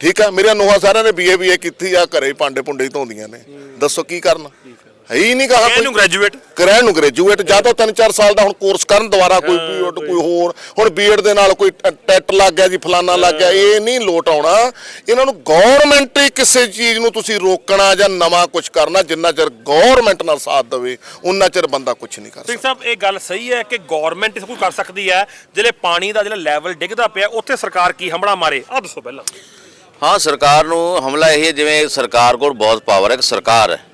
ਠੀਕ ਆ ਮੇਰੀਆਂ ਨੋਹਾਂ ਸਾਰਿਆਂ ਨੇ ਬੀਏ ਬੀਏ ਕੀਤੀ ਆ ਘਰੇ ਭਾਂਡੇ ਭੁੰਡੇ ਹੀ ਧੋਂਦੀਆਂ ਨੇ। ਦੱਸੋ ਕੀ ਕਰਨ? ਹੈ ਹੀ ਨਹੀਂ ਕਹਾ ਇਹਨੂੰ ਗ੍ਰੈਜੂਏਟ ਕਰਿਆ ਨੂੰ ਗ੍ਰੈਜੂਏਟ ਜਾਂ ਤਾਂ 3-4 ਸਾਲ ਦਾ ਹੁਣ ਕੋਰਸ ਕਰਨ ਦੁਬਾਰਾ ਕੋਈ ਬੀਐਡ ਕੋਈ। ਹੋਰ। ਹੁਣ ਬੀਐਡ ਦੇ ਨਾਲ ਕੋਈ ਟੈਟ ਲੱਗ ਗਿਆ ਜੀ ਫਲਾਨਾ ਲੱਗ ਗਿਆ। ਇਹ ਨਹੀਂ ਲੋਟ ਆਉਣਾ। ਇਹਨਾਂ ਨੂੰ ਗਵਰਨਮੈਂਟ ਹੀ ਕਿਸੇ ਚੀਜ਼ ਨੂੰ ਤੁਸੀਂ ਰੋਕਣਾ ਜਾਂ ਨਵਾਂ ਕੁਝ ਕਰਨਾ ਜਿੰਨਾ ਚਿਰ ਗਵਰਨਮੈਂਟ ਨਾਲ ਸਾਥ ਦੇਵੇ ਉਨਾ ਚਿਰ ਬੰਦਾ ਕੁਝ ਨਹੀਂ ਕਰ ਸਿੰਘ ਸਕਦਾ। ਸਾਹਿਬ ਇਹ ਗੱਲ ਸਹੀ ਹੈ ਕਿ ਗਵਰਨਮੈਂਟ ਇਸ ਕੁਝ ਕਰ ਸਕਦੀ ਹੈ। ਜਿਹੜੇ ਪਾਣੀ ਦਾ ਜਿਹੜਾ ਲੈਵਲ ਡਿੱਗਦਾ ਪਿਆ ਉੱਥੇ ਸਰਕਾਰ ਕੀ ਹੰਬੜਾ ਮਾਰੇ? ਆ ਦੱਸੋ ਪਹਿਲਾਂ। ਹਾਂ ਸਰਕਾਰ ਨੂੰ ਹਮਲਾ ਇਹ ਹੈ ਜਿਵੇਂ ਸਰਕਾਰ ਕੋਲ ਬਹੁਤ ਪਾਵਰ ਹੈ ਕਿ ਸਰਕਾਰ ਹੈ।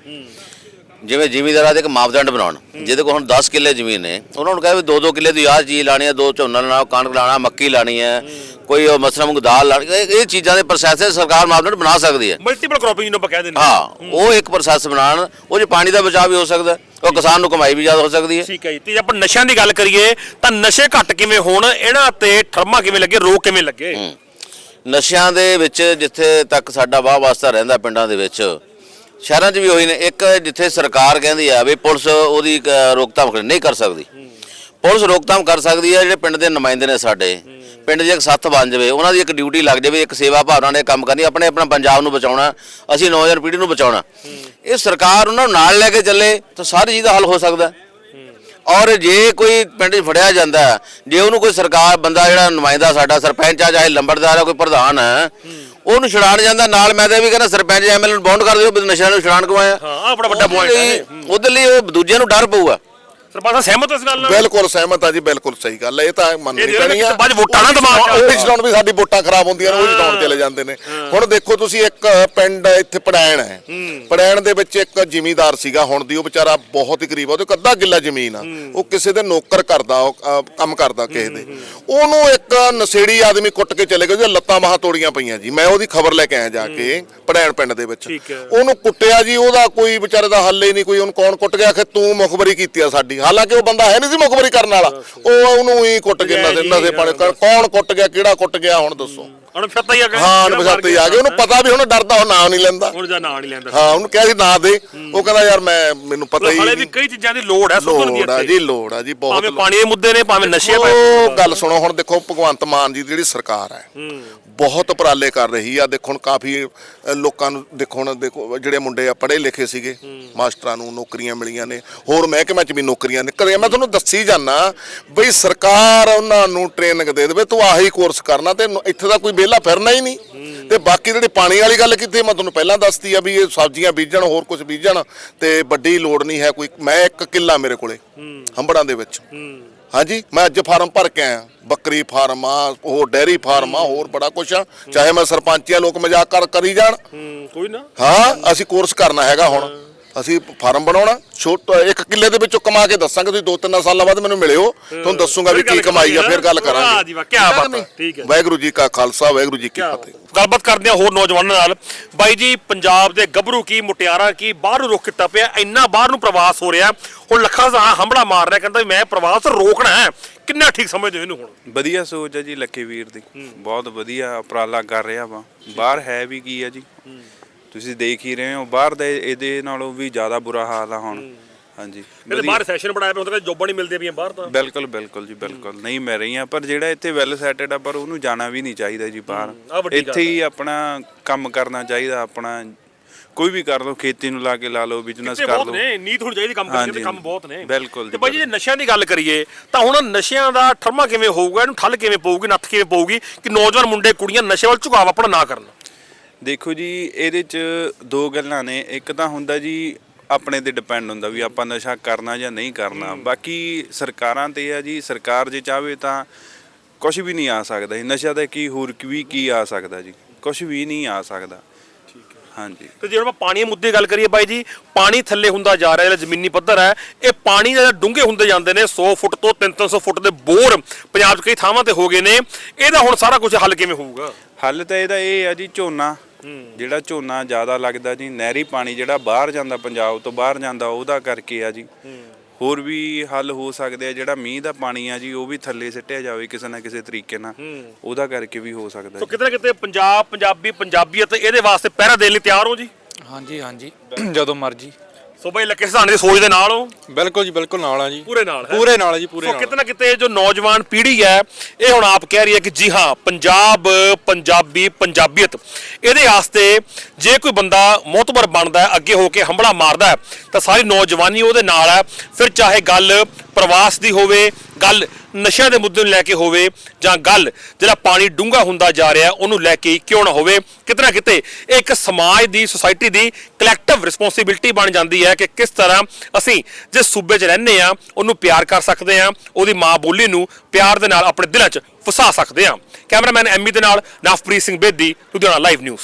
ਜਿਵੇਂ ਜ਼ਿਮੀਂਦਾਰਾਂ ਦੇ ਇੱਕ ਮਾਪਦੰਡ ਬਣਾਉਣ ਜਿਹਦੇ ਕੋਲ ਹੁਣ 10 ਕਿੱਲੇ ਜ਼ਮੀਨ ਹੈ ਉਹਨਾਂ ਨੂੰ ਕਹੇ ਵੀ 2-2 ਕਿੱਲੇ ਦੀ ਆਹ ਚੀਜ਼ ਲਾਣੀ ਹੈ ਦੋ ਝੋਨਾ ਲਾਣਾ ਕਣਕ ਲਾਣਾ ਮੱਕੀ ਲਾਣੀ ਹੈ ਕੋਈ ਉਹ ਮਸਰਮ ਦਾਲ ਲਾਣੀ ਇਹ ਇਹ ਚੀਜ਼ਾਂ ਦੇ ਪ੍ਰੋਸੈਸ ਹੈ ਸਰਕਾਰ ਮਾਪਦੰਡ ਬਣਾ ਸਕਦੀ ਹੈ। ਮਲਟੀਪਲ ਕ੍ਰੋਪਿੰਗ ਜਿਹਨੂੰ ਆਪਾਂ ਕਹਿ ਦਿੰਦੇ ਹਾਂ। ਉਹ ਇੱਕ ਪ੍ਰੋਸੈਸ ਬਣਾਉਣ ਉਹ 'ਚ ਪਾਣੀ ਦਾ ਬਚਾਅ ਵੀ ਹੋ ਸਕਦਾ ਉਹ ਕਿਸਾਨ ਨੂੰ ਕਮਾਈ ਵੀ ਜ਼ਿਆਦਾ ਹੋ ਸਕਦੀ ਹੈ। ਠੀਕ ਹੈ ਜੀ। ਤੇ ਜੇ ਆਪਾਂ ਨਸ਼ਿਆਂ ਦੀ ਗੱਲ ਕਰੀਏ ਤਾਂ ਨਸ਼ੇ ਘੱਟ ਕਿਵੇਂ ਹੋਣ ਇਹਨਾਂ ਤੇ ਠਰਮਾ ਕਿਵੇਂ ਲੱਗੇ ਰੋਕ ਕਿਵੇਂ ਲੱਗੇ? ਨਸ਼ਿਆਂ ਦੇ ਵਿੱਚ ਜਿੱਥੇ ਤੱਕ ਸਾਡਾ ਵਾਹ ਵਾਸਤਾ ਰਹਿੰਦਾ ਪਿੰਡਾਂ ਦੇ ਵਿੱਚ ਸ਼ਹਿਰਾਂ 'ਚ ਵੀ ਉਹੀ ਨੇ, ਇੱਕ ਜਿੱਥੇ ਸਰਕਾਰ ਕਹਿੰਦੀ ਆ ਵੀ ਪੁਲਿਸ ਉਹਦੀ ਰੋਕਥਾਮ ਕਰ- ਨਹੀਂ ਕਰ ਸਕਦੀ। ਪੁਲਿਸ ਰੋਕਥਾਮ ਕਰ ਸਕਦੀ ਹੈ ਜਿਹੜੇ ਪਿੰਡ ਦੇ ਨੁਮਾਇੰਦੇ ਨੇ ਸਾਡੇ। ਪਿੰਡ 'ਚ ਇੱਕ ਸੱਥ ਬਣ ਜਾਵੇ, ਉਹਨਾਂ ਦੀ ਇੱਕ ਡਿਊਟੀ ਲੱਗ ਜਾਵੇ, ਇੱਕ ਸੇਵਾ ਭਾਵਨਾ ਨੇ ਕੰਮ ਕਰਨੀ, ਆਪਣੇ, ਆਪਣਾ ਪੰਜਾਬ ਨੂੰ ਬਚਾਉਣਾ, ਅਸੀਂ ਨੌਜਵਾਨ ਪੀੜ੍ਹੀ ਨੂੰ ਬਚਾਉਣਾ। ਇਹ ਸਰਕਾਰ ਉਹਨਾਂ ਨੂੰ ਨਾਲ ਲੈ ਕੇ ਚੱਲੇ, ਤਾਂ ਸਾਰੀ ਚੀਜ਼ ਦਾ ਹੱਲ ਹੋ ਸਕਦਾ। ਔਰ ਜੇ ਕੋਈ ਪਿੰਡ 'ਚ ਫੜਿਆ ਜਾਂਦਾ, ਜੇ ਉਹਨੂੰ ਕੋਈ ਸਰਕਾਰ, ਬੰਦਾ ਜਿਹੜਾ ਨੁਮਾਇੰਦਾ ਸਾਡਾ, ਸਰਪੰਚ ਆ, ਚਾਹੇ ਲੰਬੜਦਾਰ ਆ, ਕੋਈ ਪ੍ਰਧਾਨ ਹੈ ਉਹਨੂੰ ਛੁਡਾਣ ਜਾਂਦਾ ਨਾਲ ਮੈਂ ਤਾਂ ਵੀ ਕਹਿੰਦਾ ਸਰਪੰਚ ਐਮਐਲਏ ਨੂੰ ਬੌਂਡ ਕਰ ਦਿਓ ਵੀ ਨਸ਼ਿਆਂ ਨੂੰ ਛੁਡਾਣ ਕਮਾਇਆ ਹਾਂ, ਆਹ ਬੜਾ ਵੱਡਾ point ਹੈ। ਉਹਦੇ ਲਈ ਉਹ ਦੂਜਿਆਂ ਨੂੰ ਡਰ ਪਊਗਾ ਸਰਪੰਚ ਸਾਹਿਬ ਸਹਿਮਤ ਹੋ ਇਸ ਗੱਲ ਨਾਲ? ਬਿਲਕੁਲ ਸਹਿਮਤ ਆ ਜੀ ਬਿਲਕੁਲ ਸਹੀ ਗੱਲ ਹੈ ਇਹ ਤਾਂ ਮੰਨਣੀ ਇਹ ਜਿਹੜੇ ਪੈਣੀ ਆ। ਵਿੱਚ ਬਾਅਦ ਵੋਟਾਂ ਨਾ ਦਿਮਾਗ 'ਚ ਉਹ ਜਿਤਾਉਣ ਵੀ ਸਾਡੀ ਵੋਟਾਂ ਖਰਾਬ ਹੁੰਦੀਆਂ ਨੇ ਉਹ ਜਿਤਾਉਣ ਚਲੇ ਜਾਂਦੇ ਨੇ। ਹੁਣ ਦੇਖੋ ਤੁਸੀਂ ਇੱਕ ਪਿੰਡ ਇੱਥੇ ਪੜੈਣ ਹੈ। ਪੜੈਣ ਦੇ ਵਿੱਚ ਇੱਕ ਜ਼ਿਮੀਂਦਾਰ ਸੀਗਾ ਹੁਣ ਦੀ ਉਹ ਵਿਚਾਰਾ ਬਹੁਤ ਹੀ ਗਰੀਬ ਆ ਉਹਦੇ ਕੋਲ ਅੱਧਾ ਕਿੱਲਾ ਜ਼ਮੀਨ ਆ। ਉਹ ਕਿਸੇ ਦੇ ਨੌਕਰ ਕਰਦਾ ਉਹ ਕੰਮ ਕਰਦਾ ਕਿਸੇ ਦੇ। ਉਹਨੂੰ ਇੱਕ ਨਸ਼ੇੜੀ ਆਦਮੀ ਕੁੱਟ ਕੇ ਚਲੇ ਗਿਆ ਉਹਦੀਆਂ ਲੱਤਾਂ ਬਾਹਾਂ ਤੋੜੀਆਂ ਪਈਆਂ ਜੀ। ਮੈਂ ਉਹਦੀ ਖਬਰ ਲੈ ਕੇ ਆਇਆ ਜਾ ਕੇ ਪੜੈਣ ਪਿੰਡ ਦੇ ਵਿੱਚ। ਠੀਕ ਹੈ। ਉਹਨੂੰ ਕੁੱਟਿਆ ਜੀ ਉਹਦਾ ਕੋਈ ਵਿਚਾਰੇ ਦਾ ਹੱਲ ਹੀ ਨਹੀਂ ਕੋਈ ਉਹਨੂੰ ਕੌਣ ਕੁੱਟ ਗਿਆ? ਕਿ ਤੂੰ ਮੁਖਬਰੀ ਕੀਤੀ ਆ ਸਾਡੀ। ਹਾਲਾਂਕਿ ਉਹ ਬੰਦਾ ਹੈ ਨਹੀਂ ਸੀ ਮੁਖਬਰੀ ਕਰਨ ਵਾਲਾ। ਉਹ ਉਹਨੂੰ ਹੀ ਕੁੱਟ ਕੇ ਨਸੇ ਨਸੇ ਪਾਣੇ ਕੌਣ ਕੁੱਟ ਗਿਆ ਕਿਹੜਾ ਕੁੱਟ ਗਿਆ ਹੁਣ ਦੱਸੋ। ਹੀ ਆ ਗਿਆ ਹਾਂ ਅਨਪਛਾਤੇ ਆ ਗਏ ਉਹਨੂੰ ਪਤਾ ਵੀ ਹੁਣ ਡਰਦਾ ਉਹ ਨਾਂ ਨਹੀਂ ਲੈਂਦਾ। ਹੁਣ ਜਾਂ ਨਾਂ ਨਹੀਂ ਲੈਂਦਾ। ਹਾਂ ਉਹਨੂੰ ਕਿਹਾ ਸੀ ਨਾਂ ਦੇ। ਉਹ ਕਹਿੰਦਾ ਯਾਰ ਮੈਂ ਮੈਨੂੰ ਪਤਾ ਹੀ ਹਲੇ ਵੀ ਕਈ ਚੀਜ਼ਾਂ ਦੀ ਲੋੜ ਹੈ ਸੁਧਰਨ ਦੀ ਲੋੜ ਆ ਜੀ ਲੋੜ ਆ ਜੀ ਬਹੁਤ ਭਾਵੇਂ। ਪਾਣੀ ਦੇ ਮੁੱਦੇ ਨੇ ਭਾਵੇਂ ਨਸ਼ੇ ਉਹ ਗੱਲ ਸੁਣੋ ਹੁਣ ਦੇਖੋ ਭਗਵੰਤ ਮਾਨ ਜੀ ਦੀ ਜਿਹੜੀ ਸਰਕਾਰ ਹੈ। ਬਹੁਤ ਉਪਰਾਲੇ ਕਰ ਰਹੀ ਆ। ਦੇਖੋ ਹੁਣ ਕਾਫੀ ਲੋਕਾਂ ਨੂੰ ਦੇਖੋ ਹੁਣ ਦੇਖੋ ਜਿਹੜੇ ਮੁੰਡੇ ਆ ਪੜ੍ਹੇ ਲਿਖੇ ਸੀਗੇ। ਮਾਸਟਰਾਂ ਨੂੰ ਨੌਕਰੀਆਂ ਮਿਲੀਆਂ ਨੇ। ਹੋਰ ਮਹਿਕਮਿਆਂ 'ਚ ਵੀ ਨੌਕਰੀਆਂ ਨਿਕਲੀਆਂ। ਮੈਂ ਤੁਹਾਨੂੰ ਦੱਸੀ ਜਾਣਾ ਬਈ ਸਰਕਾਰ ਉਹਨਾਂ ਨੂੰ ਟ੍ਰੇਨਿੰਗ ਦੇ ਦੇਵੇ ਤੂੰ ਆਹੀ ਕੋਰਸ ਕਰਨਾ ਤੇ ਇੱਥੇ ਦਾ ਕੋਈ ਵਿਹਲਾ ਫਿਰਨਾ ਹੀ ਨਹੀਂ। ਤੇ ਬਾਕੀ ਜਿਹੜੀ ਪਾਣੀ ਵਾਲੀ ਗੱਲ ਕੀਤੀ ਮੈਂ ਤੁਹਾਨੂੰ ਪਹਿਲਾਂ ਦੱਸਤੀ ਆ ਵੀ ਇਹ ਸਬਜ਼ੀਆਂ ਬੀਜਣ ਹੋਰ ਕੁਝ ਬੀਜਣ ਤੇ ਵੱਡੀ ਲੋੜ ਨਹੀਂ ਹੈ ਕੋਈ। ਮੈਂ ਇੱਕ ਕਿੱਲਾ ਮੇਰੇ ਕੋਲੇ ਹੰਬੜਾਂ ਦੇ ਵਿੱਚ। ਹਾਂਜੀ ਮੈਂ ਅੱਜ ਫਾਰਮ ਭਰ ਕੇ ਆਇਆ। ਬੱਕਰੀ ਫਾਰਮ ਆ ਹੋਰ ਡੈਰੀ ਫਾਰਮ ਆ ਹੋਰ ਬੜਾ ਕੁਛ ਆ। ਚਾਹੇ ਮੈਂ ਸਰਪੰਚੀਆ ਲੋਕ ਮਜ਼ਾਕ ਕਰ ਕਰੀ ਜਾਣ। ਕੋਈ ਨਾ। ਹਾਂ ਅਸੀਂ ਕੋਰਸ ਕਰਨਾ ਹੈਗਾ ਹੁਣ। ਅਸੀਂ ਫਾਰਮ ਬਣਾਉਣਾ। ਛੋਟਾ ਇੱਕ ਕਿੱਲੇ ਦੇ ਵਿੱਚੋਂ ਕਮਾ ਕੇ ਦੱਸਾਂਗੇ ਤੁਸੀਂ ਦੋ ਤਿੰਨ ਸਾਲਾਂ ਬਾਅਦ ਮੈਨੂੰ ਮਿਲਿਓ ਤੁਹਾਨੂੰ ਦੱਸੂਗਾ ਵੀ ਕੀ ਕਮਾਈ ਆ ਫਿਰ ਗੱਲ ਕਰਾਂਗੇ। ਵਾਹ ਜੀ ਵਾਹ, ਕਰਾਂਗੇ ਬਾਤ ਹੈ? ਠੀਕ ਹੈ। ਵਾਹਿਗੁਰੂ ਜੀ ਕਾ ਖਾਲਸਾ ਵਾਹਿਗੁਰੂ ਜੀ ਕੀ ਫਤਿਹ। ਗੱਲਬਾਤ ਕਰਦੇ ਆ ਹੋਰ ਨੌਜਵਾਨਾਂ ਨਾਲ। ਬਾਈ ਜੀ ਪੰਜਾਬ ਦੇ ਗੱਭਰੂ ਕੀ ਮੁਟਿਆਰਾਂ ਕੀ ਬਾਹਰ ਨੂੰ ਰੁਖ ਕੀਤਾ ਪਿਆ ਇੰਨਾ ਬਾਹਰ ਨੂੰ ਪ੍ਰਵਾਸ ਹੋ ਰਿਹਾ। ਹੁਣ ਲੱਖਾਂ ਦਾ ਹੰਬੜਾ ਮਾਰ ਰਿਹਾ ਕਹਿੰਦਾ ਵੀ ਮੈਂ ਪ੍ਰਵਾਸ ਰੋਕਣਾ ਹੈ। ਕਿੰਨਾ ਠੀਕ ਸਮਝਦੇ ਹੋ ਇਹਨੂੰ ਹੁਣ? ਵਧੀਆ ਸੋਚ ਹੈ ਜੀ ਲੱਕੀ ਵੀਰ ਦੀ। ਬਹੁਤ ਵਧੀਆ ਉਪਰਾਲਾ ਕਰ ਰਿਹਾ ਵਾ। ਬਾਹਰ ਹੈ ਵੀ ਕੀ ਹੈ ਜੀ? ਤੁਸੀਂ ਦੇਖ ਹੀ ਰਹੇ ਹੋ ਬਾਹਰ ਦੇ ਇਹਦੇ ਨਾਲੋਂ ਵੀ ਜ਼ਿਆਦਾ ਬੁਰਾ ਹਾਲ ਆ ਹੁਣ। ਹਾਂਜੀ। ਇਹਦੇ। ਬਾਹਰ ਸੈਸ਼ਨ ਬਣਾਇਆ ਪਿਆ ਹੁੰਦਾ ਕਿ ਜੋਬਾਂ ਨਹੀਂ ਮਿਲਦੀਆਂ ਪਈਆਂ ਬਾਹਰ ਤਾਂ। ਬਿਲਕੁਲ ਬਿਲਕੁਲ ਜੀ ਬਿਲਕੁਲ। ਨਹੀਂ ਮਿਲ ਰਹੀਆਂ ਪਰ ਜਿਹੜਾ ਇੱਥੇ ਵੈਲ ਸੈਟਡ ਆ ਪਰ ਉਹਨੂੰ ਜਾਣਾ ਵੀ ਨਹੀਂ ਚਾਹੀਦਾ ਜੀ ਬਾਹਰ। ਇੱਥੇ ਹੀ ਆਪਣਾ ਕੰਮ ਕਰਨਾ ਚਾਹੀਦਾ ਆਪਣਾ ਕੋਈ ਵੀ ਕਰ ਲਓ ਖੇਤੀ ਨੂੰ ਲਾ ਕੇ ਲਾ ਲਓ ਬਿਜ਼ਨਸ ਤੇ ਕਰ ਲਓ। ਨੇ ਨੀਤ ਹੋਣੀ ਚਾਹੀਦੀ ਕੰਮ ਦੇ ਹਾਂਜੀ, ਕੰਮ ਬਹੁਤ ਨੇ। ਬਿਲਕੁਲ ਤੇ ਬਾਈ ਜੀ ਜੇ ਨਸ਼ਿਆਂ ਦੀ ਗੱਲ ਕਰੀਏ ਤਾਂ ਹੁਣ ਨਸ਼ਿਆਂ ਦਾ ਠਰਮਾ ਕਿਵੇਂ ਹੋਊਗਾ ਇਹਨੂੰ ਠੱਲ ਕਿਵੇਂ ਪਊਗੀ ਨੱਥ ਕਿਵੇਂ ਪਊਗੀ ਕਿ ਨੌਜਵਾਨ ਮੁੰਡੇ ਕੁੜੀਆਂ ਨਸ਼ੇ ਵੱਲ ਝੁਕਾਵ ਆਪਣਾ ਨਾ ਕਰਨ? ਦੇਖੋ ਜੀ ਇਹਦੇ ਚ ਦੋ ਗੱਲਾਂ ਨੇ। ਇੱਕ ਤਾਂ ਹੁੰਦਾ ਜੀ ਆਪਣੇ ਤੇ ਡਿਪੈਂਡ ਹੁੰਦਾ ਵੀ ਆਪਾਂ ਨਸ਼ਾ ਕਰਨਾ ਜਾਂ ਨਹੀਂ ਕਰਨਾ। ਬਾਕੀ ਸਰਕਾਰਾਂ ਤੇ ਆ ਜੀ ਸਰਕਾਰ ਜੇ ਚਾਹਵੇ ਤਾਂ ਕੁਝ ਵੀ ਨਹੀਂ ਆ ਸਕਦਾ ਜੀ। ਨਸ਼ਾ ਦਾ ਕੀ ਹੋਰ ਵੀ ਕੀ ਆ ਸਕਦਾ ਜੀ? ਕੁਝ ਵੀ ਨਹੀਂ ਆ ਸਕਦਾ। ਹਾਂਜੀ। ਤੇ ਜੇ ਆਪਾਂ ਪਾਣੀ ਦੇ ਮੁੱਦੇ ਗੱਲ ਕਰੀਏ ਬਾਈ ਜੀ ਪਾਣੀ ਥੱਲੇ ਹੁੰਦਾ ਜਾ ਰਿਹਾ ਜਿਹੜਾ ਜ਼ਮੀਨੀ ਪੱਧਰ ਹੈ ਇਹ ਪਾਣੀ ਦਾ ਡੂੰਘੇ ਹੁੰਦੇ ਜਾਂਦੇ ਨੇ 100 ਫੁੱਟ ਤੋਂ 3-300 ਫੁੱਟ ਦੇ ਬੋਰ ਪੰਜਾਬ 'ਚ ਕਈ ਥਾਵਾਂ ਤੇ ਹੋ ਗਏ ਨੇ। ਇਹਦਾ ਹੁਣ ਸਾਰਾ ਕੁਝ ਹੱਲ ਕਿਵੇਂ ਹੋਊਗਾ? ਹੱਲ ਤਾਂ ਇਹਦਾ ਇਹ ਆ ਜੀ ਝੋਨਾ। ਜਿਹੜਾ ਝੋਨਾ ਜ਼ਿਆਦਾ ਲੱਗਦਾ ਜੀ ਨਹਿਰੀ ਪਾਣੀ ਜਿਹੜਾ ਬਾਹਰ ਜਾਂਦਾ ਪੰਜਾਬ ਤੋਂ ਬਾਹਰ ਜਾਂਦਾ ਉਹਦਾ ਕਰਕੇ ਆ ਜੀ। ਹੋਰ ਵੀ ਹੱਲ ਹੋ ਸਕਦੇ ਆ ਜਿਹੜਾ ਮੀਂਹ ਦਾ ਪਾਣੀ ਆ ਜੀ ਉਹ ਵੀ ਥੱਲੇ ਸਿੱਟਿਆ ਜਾਵੇ ਕਿਸੇ ਨਾ ਕਿਸੇ ਤਰੀਕੇ ਨਾਲ। ਉਹਦਾ ਕਰਕੇ ਵੀ ਹੋ ਸਕਦਾ ਸੋ ਜੀ। ਕਿਤੇ ਨਾ ਕਿਤੇ ਪੰਜਾਬ ਪੰਜਾਬੀ ਪੰਜਾਬੀਅਤ ਇਹਦੇ ਵਾਸਤੇ ਪਹਿਰਾ ਦੇਣ ਲਈ ਤਿਆਰ ਹੋ ਜੀ? ਹਾਂਜੀ ਹਾਂਜੀ। ਜਦੋਂ ਮਰਜ਼ੀ। ਸੋ ਬਈ ਲੱਕੇ ਸਿਧਾਣੇ ਦੀ ਸੋਚ ਦੇ ਨਾਲ ਹੋ? ਬਿਲਕੁਲ ਜੀ ਬਿਲਕੁਲ ਨਾਲ ਆ ਜੀ। ਪੂਰੇ ਨਾਲ ਹੈ? ਪੂਰੇ ਨਾਲ ਆ ਜੀ ਪੂਰੇ ਸੋ ਨਾਲ। ਕਿਤੇ ਨਾ ਕਿਤੇ ਜੋ ਨੌਜਵਾਨ ਪੀੜ੍ਹੀ ਹੈ ਇਹ ਹੁਣ ਆਪ ਕਹਿ ਰਹੀ ਹੈ ਕਿ ਜੀ ਹਾਂ ਪੰਜਾਬ ਪੰਜਾਬੀ ਪੰਜਾਬੀਅਤ। ਇਹਦੇ ਵਾਸਤੇ ਜੇ ਕੋਈ ਬੰਦਾ ਮੋਤਬਰ ਬਣਦਾ ਹੈ ਅੱਗੇ ਹੋ ਕੇ ਹੰਬੜਾ ਮਾਰਦਾ ਹੈ ਤਾਂ ਸਾਰੀ ਨੌਜਵਾਨੀ ਉਹਦੇ ਨਾਲ ਹੈ। ਫਿਰ ਚਾਹੇ ਗੱਲ ਪ੍ਰਵਾਸ ਦੀ ਹੋਵੇ, ਗੱਲ ਨਸ਼ਿਆਂ ਦੇ ਮੁੱਦੇ ਨੂੰ ਲੈ ਕੇ ਹੋਵੇ ਜਾਂ ਗੱਲ ਜਿਹੜਾ ਪਾਣੀ ਡੂੰਘਾ ਹੁੰਦਾ ਜਾ ਰਿਹਾ, ਉਹਨੂੰ ਲੈ ਕੇ ਕਿਉਂ ਨਾ ਹੋਵੇ ਕਿਤੇ ਨਾ ਕਿਤੇ ਇਹ ਇੱਕ ਸਮਾਜ ਦੀ ਸੁਸਾਇਟੀ ਦੀ ਕਲੈਕਟਿਵ ਰਿਸਪੌਂਸਿਬਿਲਟੀ ਬਣ ਜਾਂਦੀ ਹੈ ਕਿ ਕਿਸ ਤਰ੍ਹਾਂ ਅਸੀਂ ਜਿਸ ਸੂਬੇ 'ਚ ਰਹਿੰਦੇ ਆ ਉਹਨੂੰ ਪਿਆਰ ਕਰ ਸਕਦੇ ਆ ਉਹਦੀ ਮਾਂ ਬੋਲੀ ਨੂੰ ਪਿਆਰ ਦੇ ਨਾਲ ਆਪਣੇ ਦਿਲਾਂ 'ਚ ਫਸਾ ਸਕਦੇ ਆ ਕੈਮਰਾਮੈਨ ਐਮੀ ਦੇ ਨਾਲ ਨਵਪ੍ਰੀਤ ਸਿੰਘ ਬੇਦੀ, ਲੁਧਿਆਣਾ ਲਾਈਵ ਨਿਊਜ਼